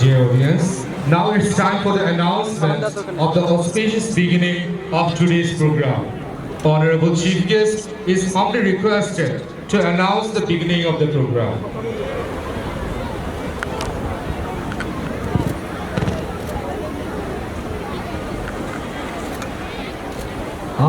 Dear audience, now it's time for the announcement of the auspicious beginning of today's program. Honorable Chief Guest is humbly requested to announce the beginning of the program.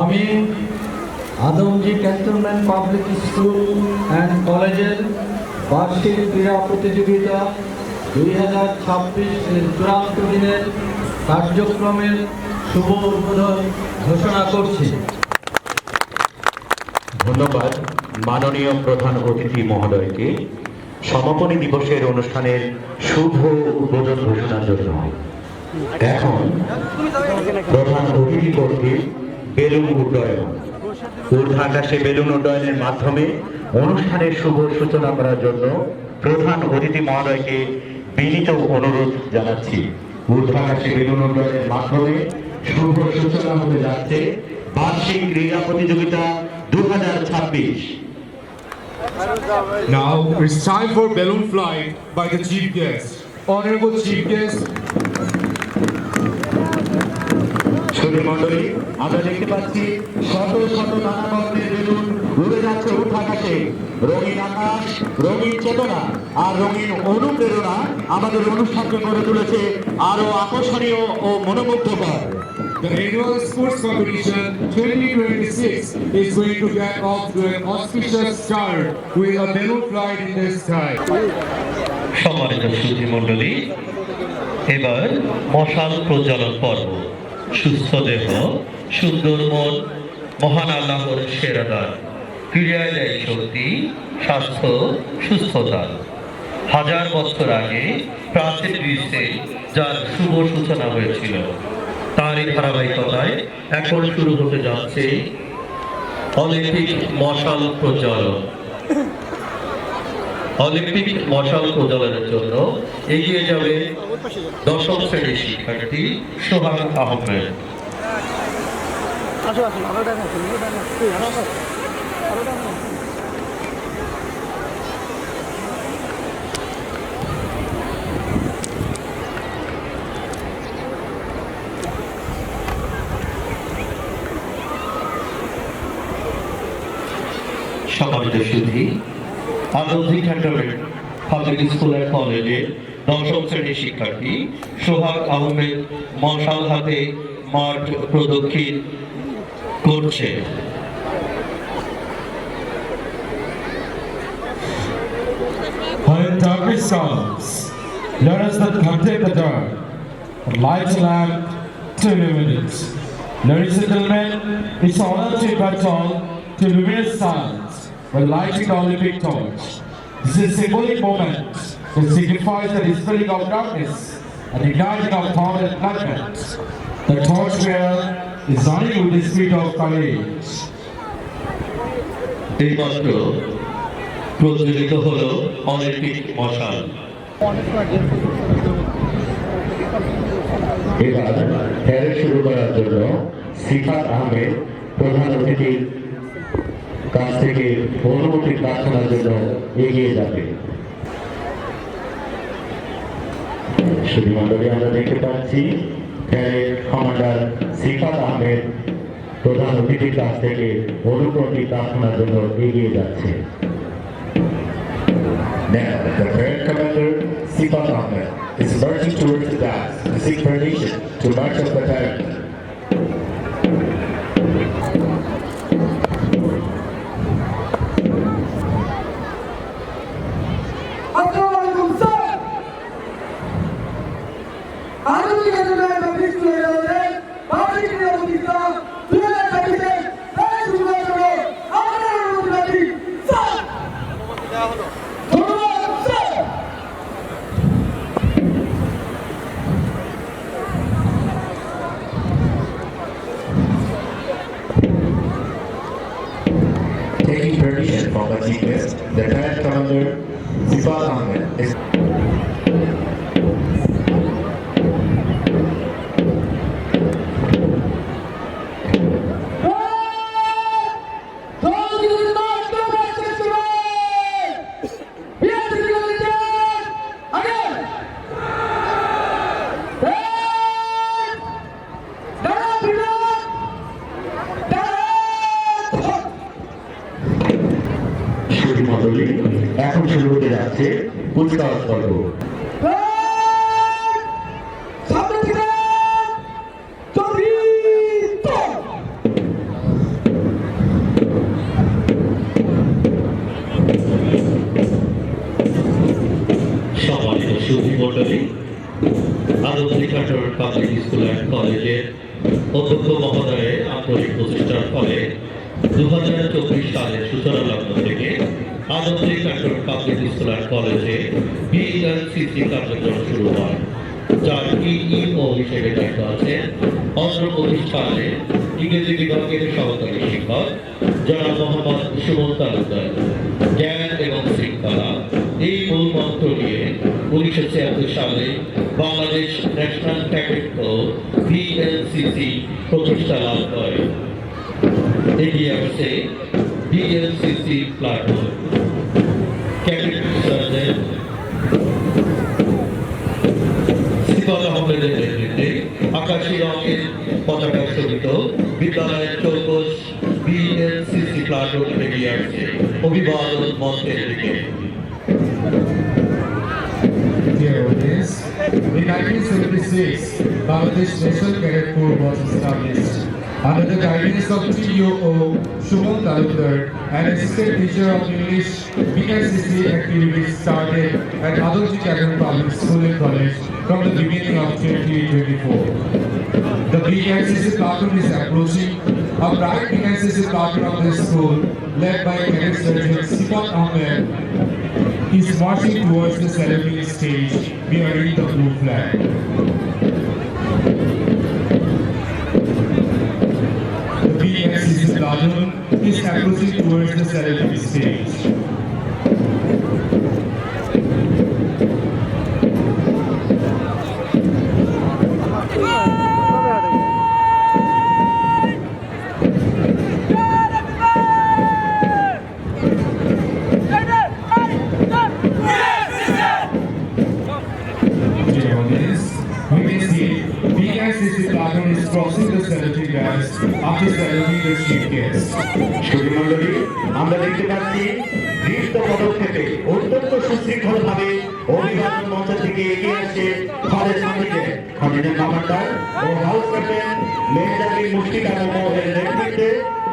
আমি Adamjee Cantonment Public School and কলেজের বার্ষিক ক্রীড়া প্রতিযোগিতা দুই হাজার ছাব্বিশের চূড়ান্ত দিনের কার্যক্রমের শুভ উদ্বোধন ঘোষণা করছি। ধন্যবাদ মাননীয় প্রধান অতিথি মহোদয়কে। সমাপনী দিবসের অনুষ্ঠানের শুভ উদ্বোধন ঘোষণার জন্য। এখন প্রধান অতিথি কর্তৃক বেলুন উড্ডয়ন। ঊর্ধ্বাকাশে বেলুন উড্ডয়নের মাধ্যমে অনুষ্ঠানের শুভ সূচনা করার জন্য প্রধান অতিথি মহোদয়কে বিনীত অনুরোধ জানাচ্ছি। ঊর্ধ্বাকাশে বেলুন উড্ডয়নের মাধ্যমে। শুভ সূচনা হতে যাচ্ছে। বার্ষিক ক্রীড়া প্রতিযোগিতা দু হাজার ছাব্বিশ। Now it's time for balloon flight by the chief guest. Honorable chief guest, সুধী মন্ডলী আমরা দেখতে পাচ্ছি শত শত নানা বর্ণের বেলুন উড়ে যাচ্ছে উঠাকাশে রঙিন আকাশ রঙিন চেতনা আর রঙিন অনুপ্রেরণা আমাদের অনুষ্ঠানকে করে তুলেছে আরও আকর্ষণীয় ও মনোমুগ্ধকর। The annual sports competition 2026 is going to get off to an auspicious start with a balloon flight in the sky. সম্মানিত এবার মশাল প্রজ্বলন পর্ব। সুস্থ দেহ সুন্দর মন মহান আল্লাহর সেরা দান। ক্রিয়ায় দেয় শক্তি স্বাস্থ্য, সুস্থতা। হাজার বছর আগে প্রাচীন গ্রীসে যার শুভ সূচনা হয়েছিল, তারই ধারাবাহিকতায় এখন শুরু হতে যাচ্ছে অলিম্পিক মশাল প্রজ্বলন। অলিম্পিক মশাল প্রজ্বলনের জন্য এগিয়ে যাবে দশম শ্রেণির শিক্ষার্থী সোহাগ আহমেদ। কলেজে দশম শ্রেণির শিক্ষার্থী সোহাগ আহমেদ মশাল হাতে মাঠ প্রদক্ষিণ করছে। When darkness comes, let us not contempt the dark, but light the lamp to illuminate it. Ladies and gentlemen, it's an honor to invite you all to luminous science by lighting the Olympic torch. This is a symbolic moment that signifies the dispelling of darkness and igniting of thought and enlightenment. The torch bearer is running with the spirit of courage. এইমাত্র প্রজ্বলিত হলো Olympic মশাল। এবার parade শুরু করার জন্য সিফাত আহমেদ প্রধান অতিথির কাছ থেকে অনুমতি প্রার্থনার জন্য এগিয়ে যাবে। শুধুমন্ডলী আমরা দেখতে পাচ্ছি প্যারেড কমান্ডার সিফাত আহমেদ প্রধান অতিথির কাছ থেকে অনুমতি প্রার্থনার জন্য এগিয়ে যাচ্ছে। Now, the parade commander, Sifat Ahmed, is marching towards the to seek permission to march off the সামনে সম্মানিত সুধী কাটর পাবলিক স্কুল অ্যান্ড কলেজের অধ্যক্ষ মহোদয়ের আন্তরিক প্রচেষ্টার ফলে দু হাজার চব্বিশ সালের সূচনা লগ্ন থেকে আনন্দী কাটর পাবলিক স্কুল অ্যান্ড কলেজে বিএলসিসি কার্যক্রম শুরু হয়, যার ইইও হিসেবে দায়িত্ব বিএলসিসি প্রতিষ্ঠা লাভ করে। এগিয়ে আসছে BLCC platform cadet sergeant Sifat আহমেদের নেতৃত্বে আকাশী রঙের পতাকা শোভিত বিদ্যালয়ের চৌকস বিএলসিসি প্ল্যাটফর্ম এগিয়ে আসছে অভিবাদন মঞ্চের দিকে। In 1976, Bangladesh National Cadet Corps was established. Under the guidance of TUO Shumon Talukdar, and assistant teacher of English, BNCC activities started at Adolji Cadet Public School and College from the beginning of 2024. The BNCC platoon is approaching. A bright BNCC platoon of the school, led by Cadet Sergeant Sifat Ahmed, is marching towards the ceremony stage bearing the blue flag. Adam, who established towards the self-space. Crossing the cemetery dance after saluting the chief guest. সুধী আমরা দেখতে পাচ্ছি দৃষ্ট পদক্ষেপে অত্যন্ত সুশৃঙ্খল ভাবে অভিবাদন মঞ্চ থেকে এগিয়ে আসছে খালেদ মালিকে খনিজের কমান্ডার ও হাউস ক্যাপ্টেন মেহজাবি মুশফিক আলম নেতৃত্বে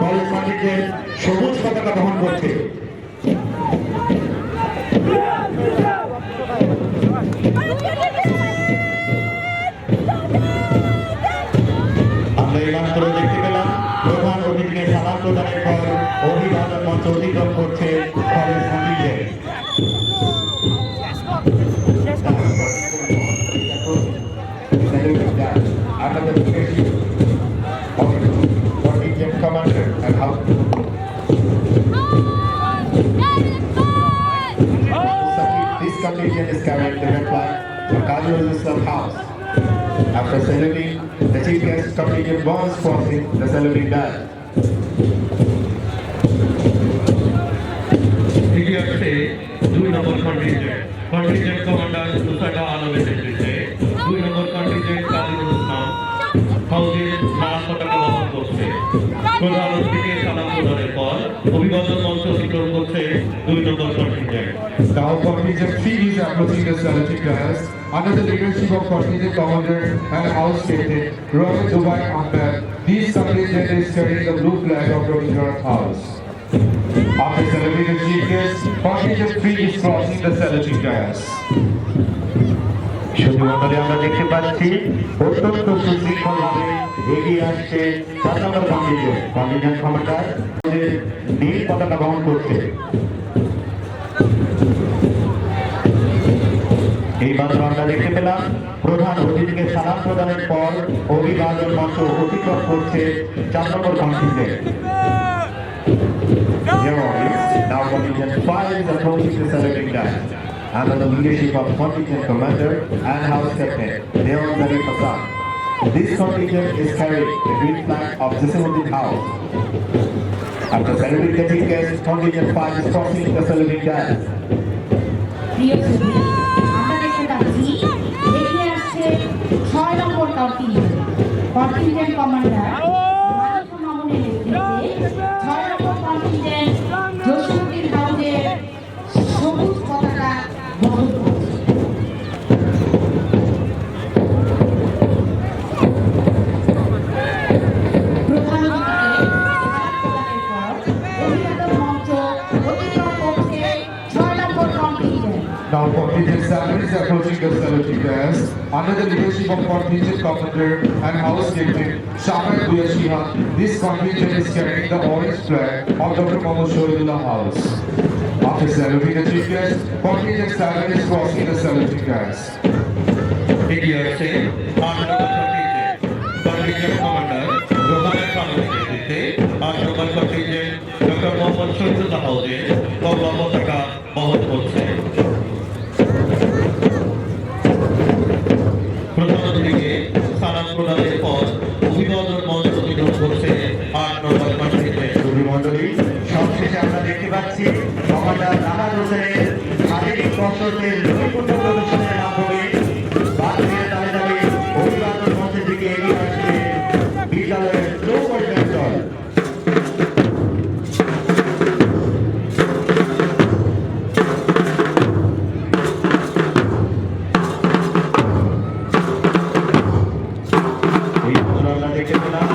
কলেজ মালিকের সবুজ পতাকা বহন করছে After saluting, the chief guest contingent was crossing the. এগিয়ে আসছে দুই নম্বর কন্টিনজেন্ট কন্টিনজেন্ট কমান্ডার মুসাকা আলমের দুই নম্বর কন্টিনজেন্ট করছে পর অভিবাদন মঞ্চ করছে দুই নম্বর contingent Now contingent 3 is approaching dance under the leadership of contingent commander and house captain Rohit Dubai Ahmed. This contingent is carrying the blue flag of Rabindranath House. After celebrating the chief guest, contingent 3 is crossing the cemetery dance. শুধু আমরা দেখতে পাচ্ছি অত্যন্ত সুশৃঙ্খল ভাবে এগিয়ে আসছে চার নম্বর কন্টিজেন্ট কমান্ডার নীল পতাকা বহন করছে এইমাত্র আমরা দেখতে পেলাম প্রধান অতিথিকে সালাম প্রদানের পর অভিবাদন মঞ্চ অতিক্রম করছে চার নম্বর contingent Dear audience, now contingent 5 is approaching the saluting dance. Under the leadership of contingent commander and house captain, Deon Zari Passan. This contingent is carrying the green flag of Jasimuddin House. After saluting the chief guest, contingent 5 is crossing the saluting dance. ছয় নম্বর contingent commander. ছয় Now for PTF salaries approaching the 70 pairs, under the leadership of contingent commander and housekeeping, captain Shaman Buyashiha, this contingent is carrying the orange flag of Dr. in the House. After saluting the chief guest, contingent salaries crossing the 70 pairs. In your say, honorable contingent, contingent commander, Roman Khan, Honorable House, বহন করছে পর অভিবাদন মঞ্চ অধিগ্রহণ করছে আট নম্বর সুধী মন্ডলী সবশেষে আমরা দেখতে পাচ্ছি হোসেনের শারীরিক কসরতের রেখে দিলাম